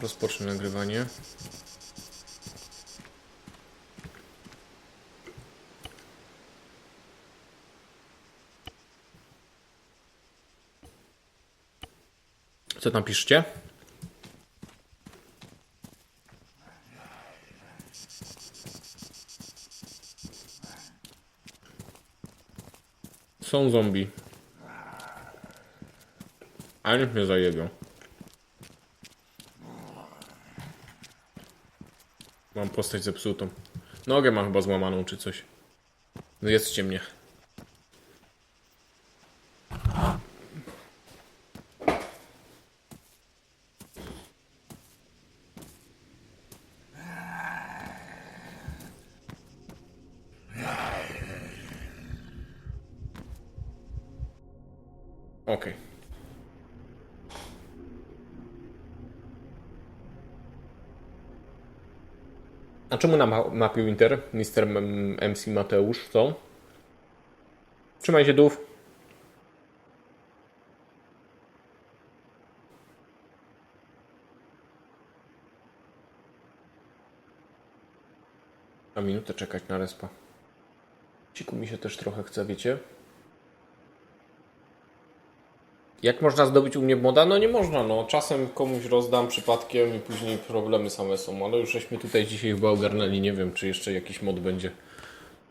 Rozpocznę nagrywanie. Co tam piszcie? Są zombie. Ale mnie zajebią. Postać zepsutą. Nogę mam chyba złamaną czy coś. No jedzcie mnie. Okej. A czemu na ma- mapie Winter, Mr. M- MC Mateusz, co? Trzymaj się dów. Na minutę czekać na respa. Ciku mi się też trochę chce, wiecie? Jak można zdobyć u mnie moda? No nie można, no. Czasem komuś rozdam przypadkiem i później problemy same są, ale już żeśmy tutaj dzisiaj chyba ogarnęli, nie wiem, czy jeszcze jakiś mod będzie.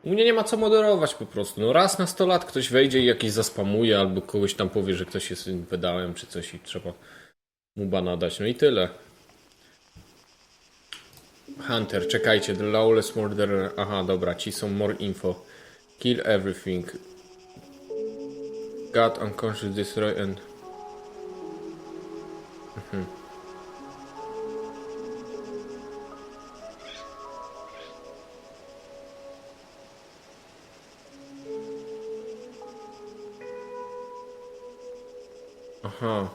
U mnie nie ma co moderować po prostu. No raz na 100 lat ktoś wejdzie i jakiś zaspamuje, albo kogoś tam powie, że ktoś jest wydałem, czy coś i trzeba mu bana dać. No i tyle. Hunter, czekajcie, The Lawless Murderer. Aha, dobra, ci są more info. Kill everything. God unconscious destroy and Mhm. Aha.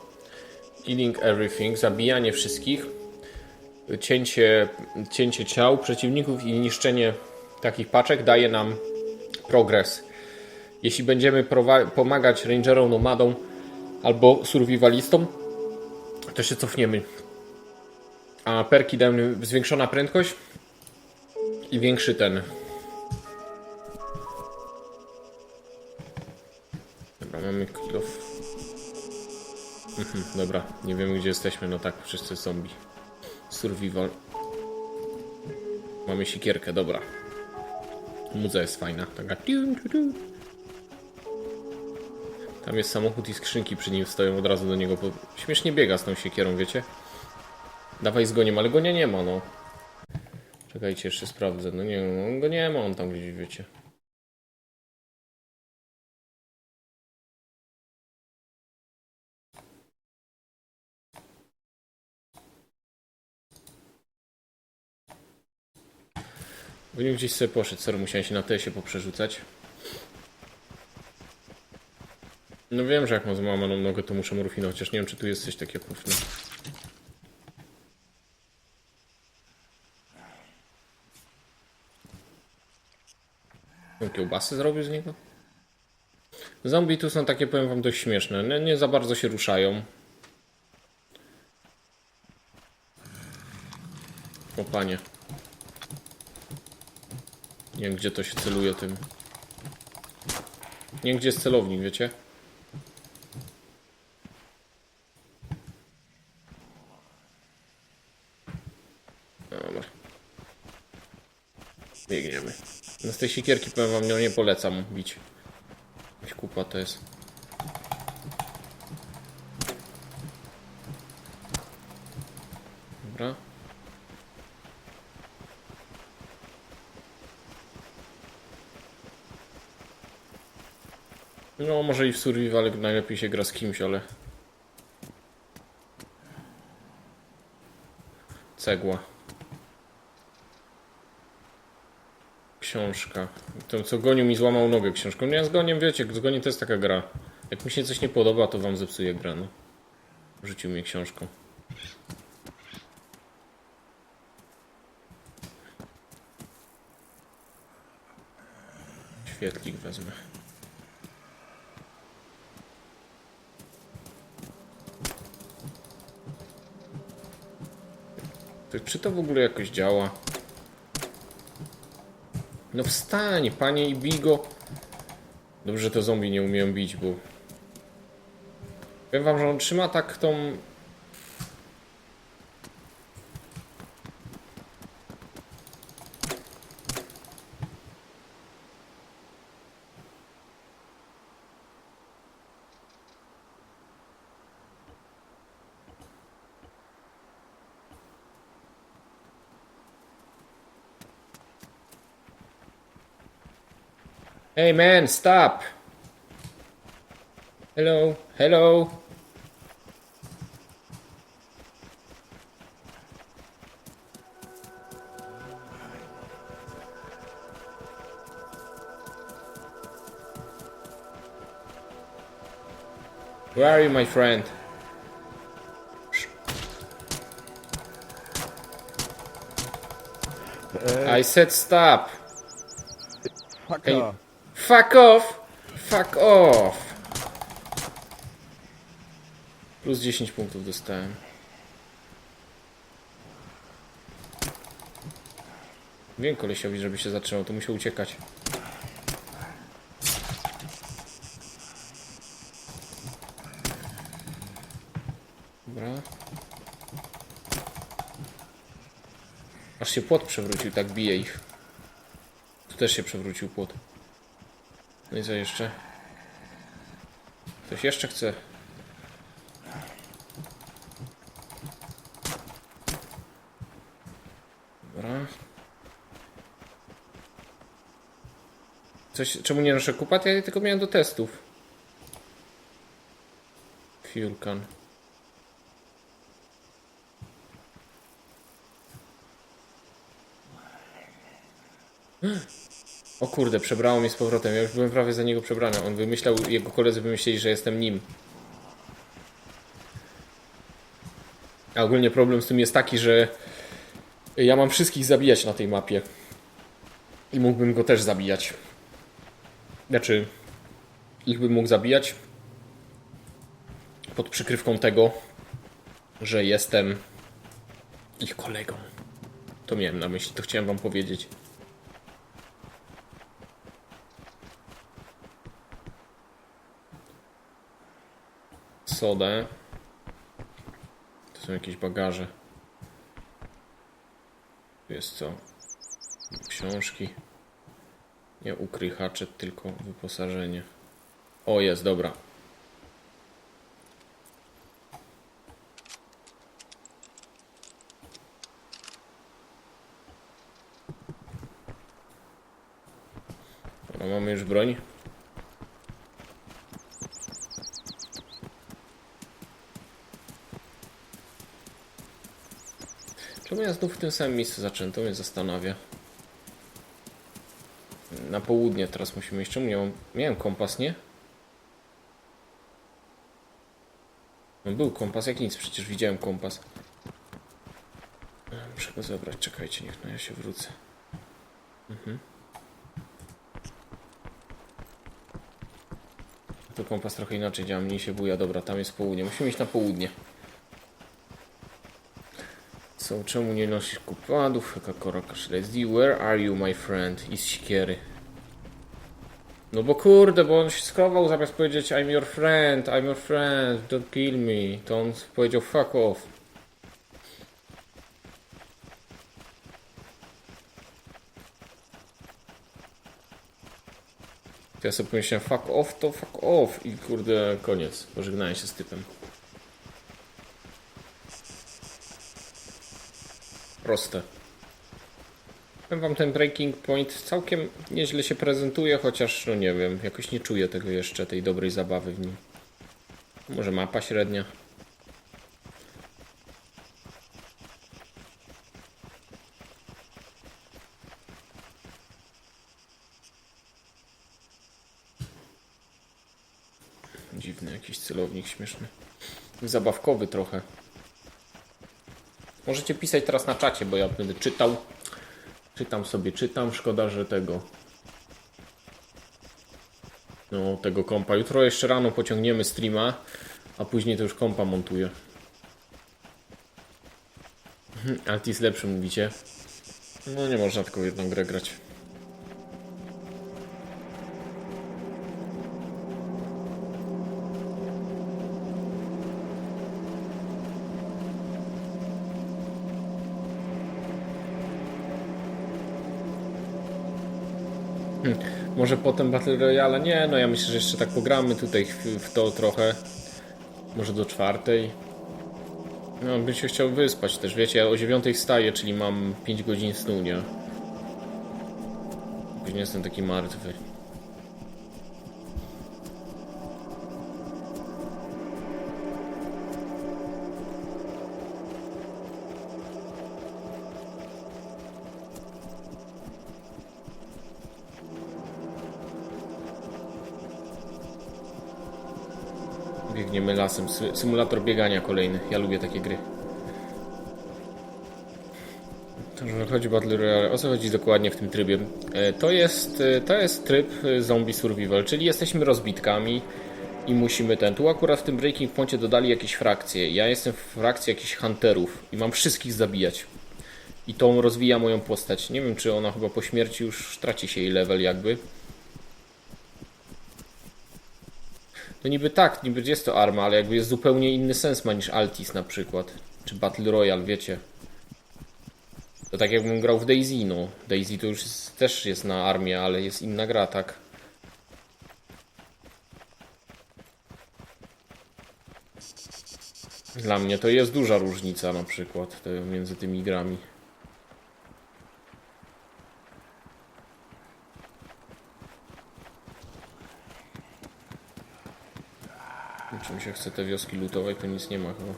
Killing everything, zabijanie wszystkich, cięcie, cięcie ciał przeciwników i niszczenie takich paczek daje nam progres. Jeśli będziemy pomagać rangerom, nomadom albo survivalistom, to się cofniemy. A perki dają zwiększona prędkość i większy ten. Dobra, mamy kill. Mhm, dobra, nie wiemy gdzie jesteśmy, no tak, wszyscy zombie. Survival. Mamy sikierkę, dobra. Muza jest fajna, taka. Tam jest samochód i skrzynki przy nim stoją od razu do niego. Po... Śmiesznie biega z tą siekierą, wiecie? Dawaj z goniem, ale gonia nie ma, no. Czekajcie, jeszcze sprawdzę. No nie no, go nie ma, on tam gdzieś, wiecie. Gdzieś sobie poszedł, sorry, musiałem się na tesie poprzerzucać. No wiem, że jak mam złamaną nogę, to muszę morfinę, chociaż nie wiem, czy tu jest coś takiego pufne. Kiełbasy zrobił z niego? Zombie tu są takie, powiem wam, dość śmieszne. Nie, nie za bardzo się ruszają. O panie. Nie wiem, gdzie to się celuje tym. Nie wiem, gdzie jest celownik, wiecie? Dobra. Biegniemy. No z tej sikierki powiem wam, no nie polecam bić. Jakaś kupa to jest. Dobra. No, może i w survival najlepiej się gra z kimś, ale... Cegła. Książka. To co gonił mi złamał nogę książką. Nie, z goniem wiecie, z goniem to jest taka gra. Jak mi się coś nie podoba, to wam zepsuje grę, no. Rzucił mnie książką. Świetlik wezmę. Czy to w ogóle jakoś działa? No wstań, panie i bigo. Dobrze, że to zombie nie umiem bić, bo... Powiem wam, że on trzyma tak tą... Hey man, stop! Hello, hello. Where are you, my friend? Uh, I said stop. Fuck Ej, off. Fuck off! Fuck off! Plus 10 punktów dostałem. Wiem kolesiowi, żeby się zatrzymał, to musiał uciekać. Dobra. Aż się płot przewrócił, tak bije ich. Tu też się przewrócił płot. No i co jeszcze? Ktoś jeszcze chce? Dobra. Coś, czemu nie noszę kupat? Ja tylko miałem do testów. Fuel can. O kurde, przebrało mnie z powrotem. Ja już byłem prawie za niego przebrany. On wymyślał, jego koledzy wymyśleli, że jestem nim. A ogólnie problem z tym jest taki, że ja mam wszystkich zabijać na tej mapie. I mógłbym go też zabijać. Znaczy, ich bym mógł zabijać pod przykrywką tego, że jestem ich kolegą. To miałem na myśli, to chciałem wam powiedzieć. Sodę. To są jakieś bagaże. Jest co? Książki. Nie ukryj haczet, tylko wyposażenie. O, jest, dobra. Dobra, mamy już broń. Czemu ja znów w tym samym miejscu zacząłem? To mnie zastanawia. Na południe teraz musimy nie mam... Miałem kompas, nie? No był kompas, jak nic, przecież widziałem kompas. Muszę go zabrać, czekajcie, niech no ja się wrócę. Mhm. To kompas trochę inaczej działa, mniej się buja. Dobra, tam jest południe. Musimy iść na południe. So, czemu nie nosisz kupadów? Jaka koraka śledzi? Where are you, my friend? I z siekiery. No bo kurde, bo on się schował zamiast powiedzieć I'm your friend, I'm your friend, don't kill me. To on powiedział fuck off. Ja sobie pomyślałem fuck off, to fuck off. I kurde, koniec. Pożegnałem się z typem. Proste. Powiem wam, ten Breaking Point całkiem nieźle się prezentuje, chociaż, no nie wiem, jakoś nie czuję tego jeszcze, tej dobrej zabawy w nim. Może mapa średnia. Dziwny jakiś celownik śmieszny. Zabawkowy trochę. Możecie pisać teraz na czacie, bo ja będę czytał. Czytam sobie, czytam. Szkoda, że tego. No, tego kompa. Jutro jeszcze rano pociągniemy streama, a później to już kompa montuję. Altis lepszy mówicie? No nie można tylko jedną grę grać. Może potem Battle Royale? Nie, no ja myślę, że jeszcze tak pogramy tutaj w, to trochę. Może do czwartej. No, bym się chciał wyspać też, wiecie, ja o dziewiątej wstaję, czyli mam 5 godzin snu, nie? Nie jestem taki martwy. Symulator biegania kolejny. Ja lubię takie gry. Chodzi Battle Royale. O co chodzi dokładnie w tym trybie? E, To jest, e, to jest tryb e, zombie survival, czyli jesteśmy rozbitkami i musimy ten. Tu akurat w tym Breaking Pointie dodali jakieś frakcje. Ja jestem w frakcji jakichś hunterów i mam wszystkich zabijać. I to rozwija moją postać. Nie wiem, czy ona chyba po śmierci już traci się jej level jakby. No niby tak, niby jest to arma, ale jakby jest zupełnie inny sens ma niż Altis na przykład. Czy Battle Royale, wiecie. To tak jakbym grał w Daisy, no. Daisy to już jest, też jest na armię, ale jest inna gra, tak. Dla mnie to jest duża różnica na przykład między tymi grami. Czy mi się chce te wioski lutować, to nic nie ma chyba.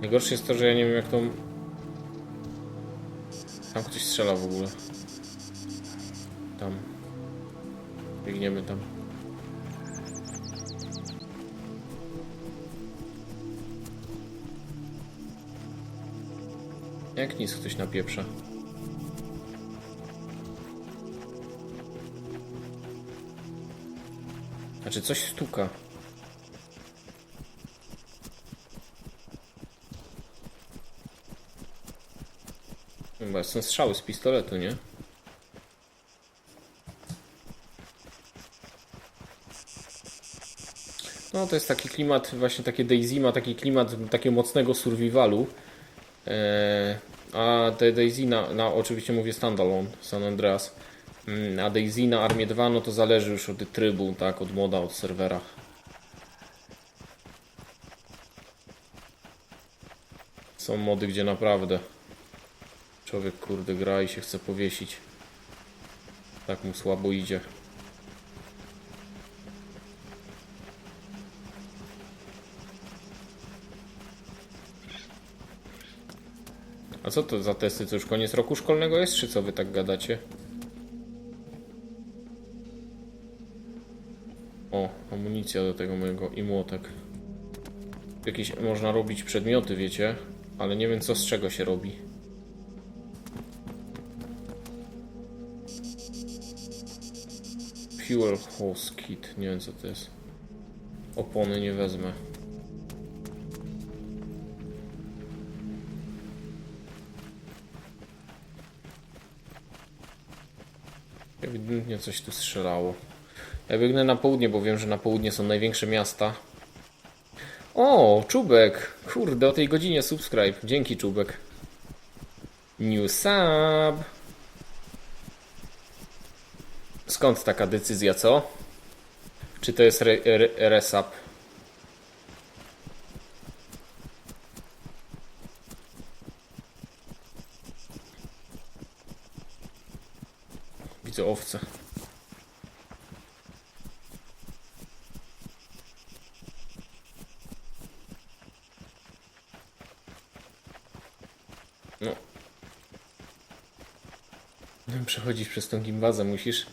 Najgorsze jest to, że ja nie wiem jak to... Tam ktoś strzela w ogóle. Tam. Biegniemy tam. Jak nic ktoś napieprza. Znaczy coś stuka. Chyba są strzały z pistoletu, nie? No to jest taki klimat, właśnie takie Daisy ma taki klimat takiego mocnego survivalu. Eee, a Daisy na, na, oczywiście mówię standalone, San Andreas. Mm, A Daisy na Armię 2, no to zależy już od trybu, tak, od moda, od serwera. Są mody, gdzie naprawdę człowiek kurde gra i się chce powiesić. Tak mu słabo idzie. A co to za testy? To już koniec roku szkolnego jest, czy co wy tak gadacie? O, amunicja do tego mojego i młotek. Jakieś można robić przedmioty, wiecie, ale nie wiem co z czego się robi. Fuel hose kit, nie wiem co to jest. Opony nie wezmę. Ewidentnie coś tu strzelało. Ja biegnę na południe, bo wiem, że na południe są największe miasta. O, Czubek! Kurde, o tej godzinie subscribe. Dzięki, Czubek. New sub! Skąd taka decyzja, co? Czy to jest re, re, resub? Widzę owce. No. Przechodzisz przez tą gimbazę, musisz.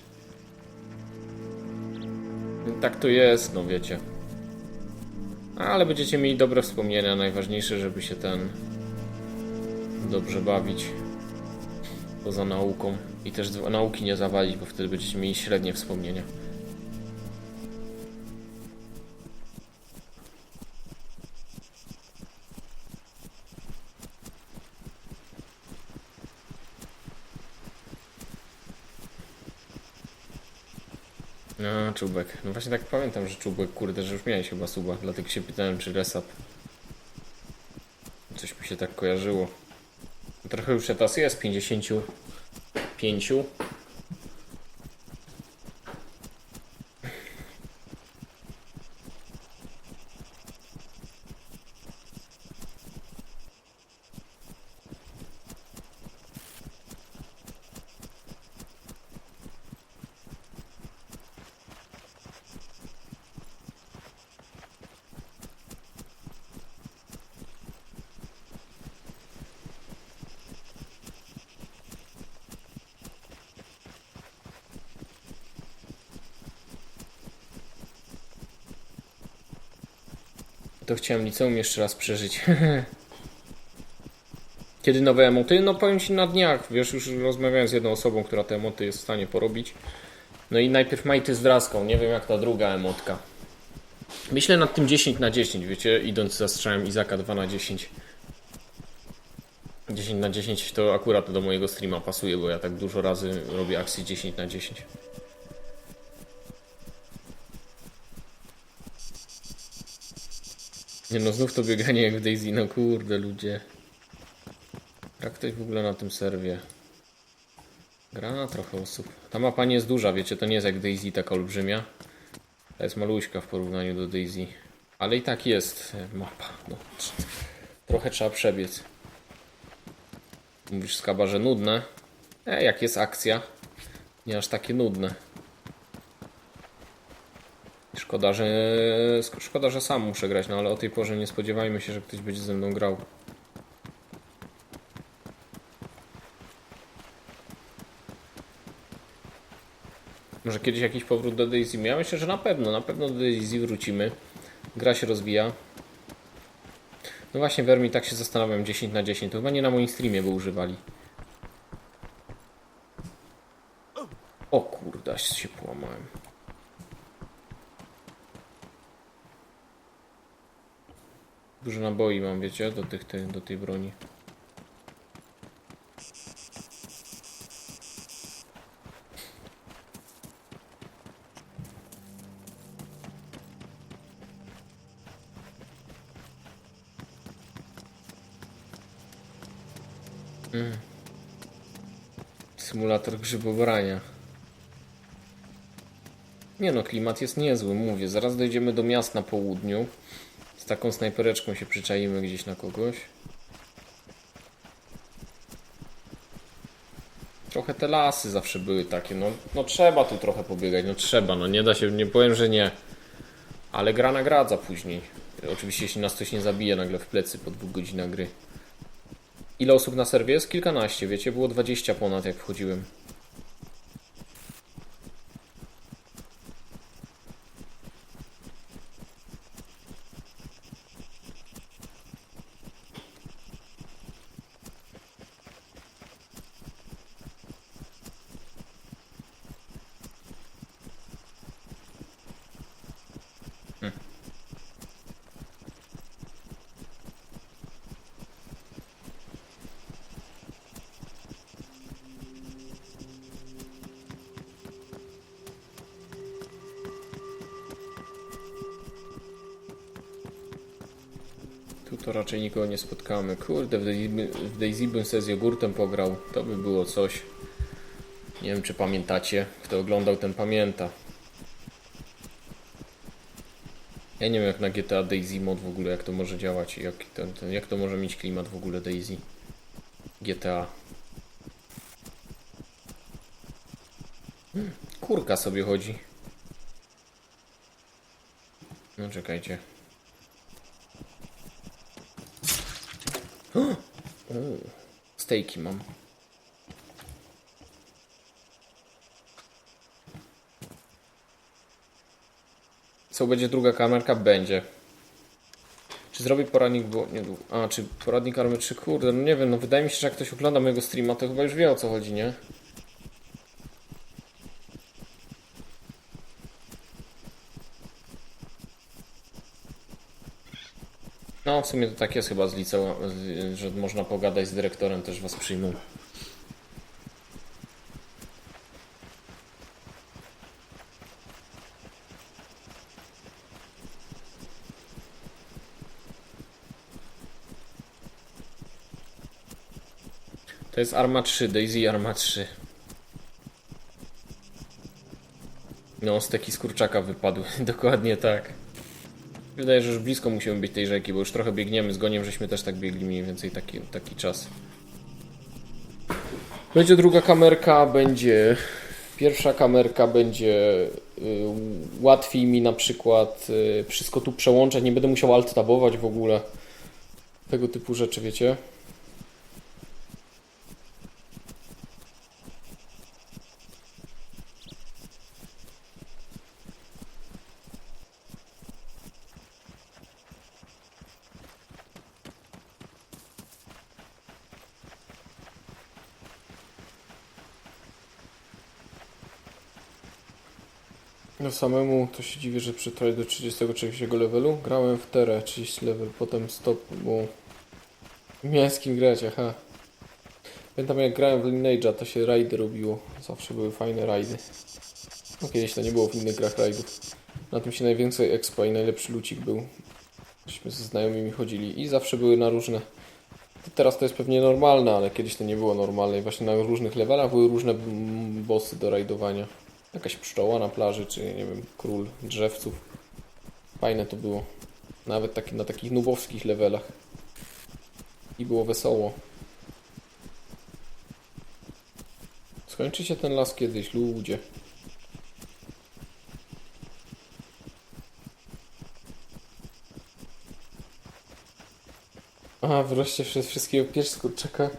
Tak to jest, no wiecie. Ale będziecie mieli dobre wspomnienia. Najważniejsze, żeby się ten dobrze bawić. Poza nauką. I też nauki nie zawalić, bo wtedy będziecie mieli średnie wspomnienia. No, czubek. No właśnie tak pamiętam, że czubek, kurde, że już miałeś chyba suba, dlatego się pytałem, czy resap. Coś mi się tak kojarzyło. Trochę już teraz jest, 55. To chciałem liceum jeszcze raz przeżyć. Kiedy nowe emoty? No powiem Ci na dniach, wiesz, już rozmawiałem z jedną osobą, która te emoty jest w stanie porobić. No i najpierw majty z draską, nie wiem jak ta druga emotka. Myślę nad tym 10 na 10, wiecie, idąc za strzałem Izaka 2 na 10. 10 na 10 to akurat do mojego streama pasuje, bo ja tak dużo razy robię akcję 10 na 10. Nie no, znów to bieganie jak w Daisy, no kurde ludzie. Jak ktoś w ogóle na tym serwie? Gra trochę osób. Ta mapa nie jest duża, wiecie, to nie jest jak Daisy taka olbrzymia. To jest maluśka w porównaniu do Daisy. Ale i tak jest mapa. No, trochę trzeba przebiec. Mówisz skaba, że nudne. E, jak jest akcja, nie aż takie nudne. Szkoda, że szkoda, że sam muszę grać, no ale o tej porze nie spodziewajmy się, że ktoś będzie ze mną grał. Może kiedyś jakiś powrót do Daisy? Ja myślę, że na pewno, na pewno do Daisy wrócimy. Gra się rozwija. No właśnie, Vermi, tak się zastanawiam, 10 na 10, to chyba nie na moim streamie by używali. O kurde, aż się połamałem. Dużo naboi mam, wiecie, do, tych, tej, do tej broni. Mm. Symulator grzybobrania. Nie no, klimat jest niezły, mówię. Zaraz dojdziemy do miast na południu. Z taką snajpereczką się przyczaimy gdzieś na kogoś. Trochę te lasy zawsze były takie, no, no trzeba tu trochę pobiegać, no trzeba, no nie da się, nie powiem, że nie. Ale gra nagradza później. Oczywiście jeśli nas ktoś nie zabije nagle w plecy po dwóch godzinach gry. Ile osób na serwie jest? Kilkanaście, wiecie, było 20 ponad jak wchodziłem. Tu to raczej nikogo nie spotkamy. Kurde, w Daisy, bym sobie z jogurtem pograł. To by było coś. Nie wiem, czy pamiętacie. Kto oglądał, ten pamięta. Ja nie wiem, jak na GTA Daisy mod w ogóle, jak to może działać. i Jak, ten, ten, jak to może mieć klimat w ogóle Daisy. GTA. Hmm, Kurka sobie chodzi. No czekajcie. Stejki mam. Co będzie druga kamerka? Będzie. Czy zrobię poradnik, bo nie dłu- A, czy poradnik army 3? Kurde, no nie wiem, no wydaje mi się, że jak ktoś ogląda mojego streama, to chyba już wie o co chodzi, nie? No, w sumie to tak jest chyba z liceum, że można pogadać z dyrektorem, też was przyjmą. To jest Arma 3, Daisy Arma 3. No, steki z kurczaka wypadły. Dokładnie tak. Wydaje, że już blisko musimy być tej rzeki, bo już trochę biegniemy. Z goniem żeśmy też tak biegli mniej więcej taki, taki czas. Będzie druga kamerka, będzie... Pierwsza kamerka będzie y, łatwiej mi na przykład y, wszystko tu przełączać, nie będę musiał alt-tabować w ogóle. Tego typu rzeczy, wiecie? No samemu to się dziwię, że przetrwali do 33 levelu. Grałem w Terę 30 level, potem stop, bo miałem z kim grać, aha. Pamiętam jak grałem w Lineage'a, to się rajdy robiło. Zawsze były fajne rajdy. No kiedyś to nie było w innych grach rajdów. Na tym się najwięcej expa i najlepszy lucik był. Żeśmy ze znajomymi chodzili i zawsze były na różne... Teraz to jest pewnie normalne, ale kiedyś to nie było normalne i właśnie na różnych levelach były różne bossy do rajdowania. Jakaś pszczoła na plaży, czy nie wiem, król drzewców. Fajne to było. Nawet taki, na takich nubowskich levelach. I było wesoło. Skończy się ten las kiedyś, ludzie. Aha, wreszcie wszystkiego pies z kurczaka.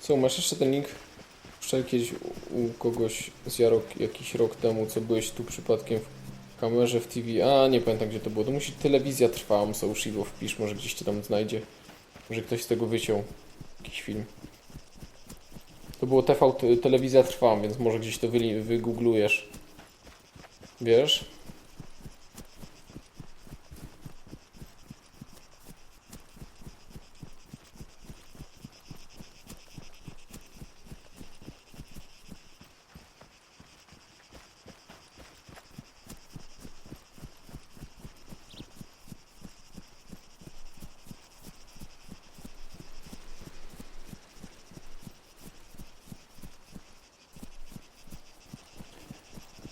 Co, masz jeszcze ten link? Kiedyś u kogoś z Jarok jakiś rok temu, co byłeś tu przypadkiem w kamerze w TV. A, nie pamiętam gdzie to było. To musi telewizja trwała, Soushivo wpisz, może gdzieś cię tam znajdzie. Może ktoś z tego wyciął jakiś film. To było TV, te- telewizja trwała, więc może gdzieś to wygooglujesz. Wiesz?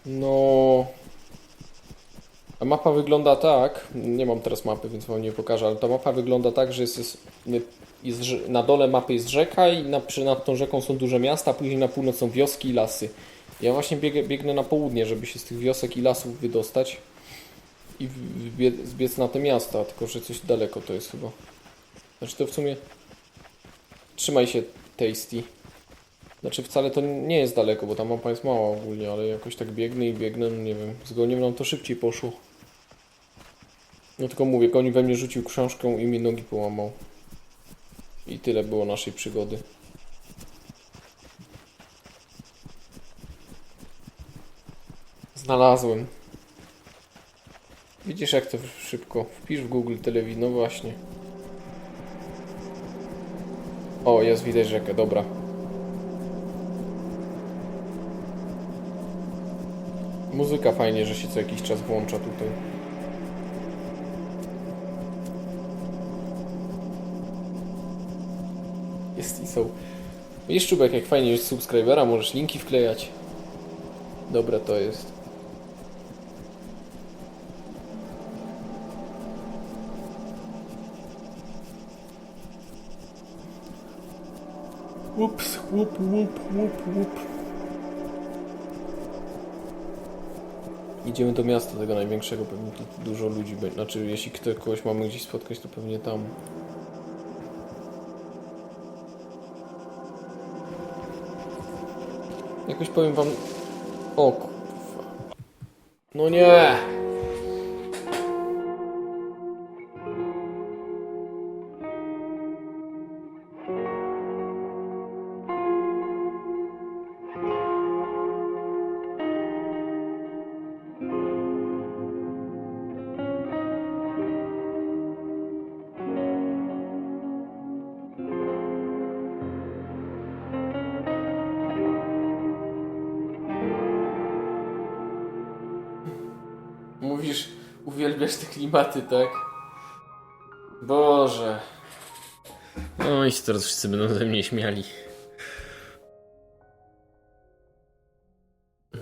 No. A mapa wygląda tak. Nie mam teraz mapy, więc wam nie pokażę, ale ta mapa wygląda tak, że jest, jest, jest na dole mapy jest rzeka i na, nad tą rzeką są duże miasta, później na północ są wioski i lasy. Ja właśnie biegę, biegnę na południe, żeby się z tych wiosek i lasów wydostać i zbiec na te miasta, tylko że coś daleko to jest chyba. Znaczy to w sumie. Trzymaj się, Tasty. Znaczy wcale to nie jest daleko, bo ta mapa jest mała ogólnie, ale jakoś tak biegnę i biegnę, no nie wiem, z goniem nam to szybciej poszło. No tylko mówię, goni we mnie rzucił książką i mi nogi połamał. I tyle było naszej przygody. Znalazłem. Widzisz jak to szybko. Wpisz w Google telewizję, no właśnie. O, jest widać rzekę, dobra. Muzyka fajnie, że się co jakiś czas włącza tutaj. Jest i są. Jest czubek, jak fajnie jest subskrybera, możesz linki wklejać. Dobre to jest. Ups, łup, łup, łup, łup. Idziemy do miasta tego największego, pewnie tu dużo ludzi będzie. Znaczy, jeśli ktoś, kogoś mamy gdzieś spotkać, to pewnie tam. Jakoś powiem wam... O kurwa. No nie! Uwielbiasz te klimaty, tak? Boże. No i teraz wszyscy będą ze mnie śmiali.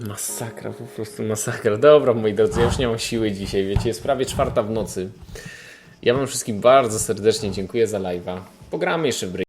Masakra, po prostu masakra. Dobra, moi drodzy, ja już nie mam siły dzisiaj, wiecie, jest prawie czwarta w nocy. Ja wam wszystkim bardzo serdecznie dziękuję za live'a. Pogramy jeszcze w.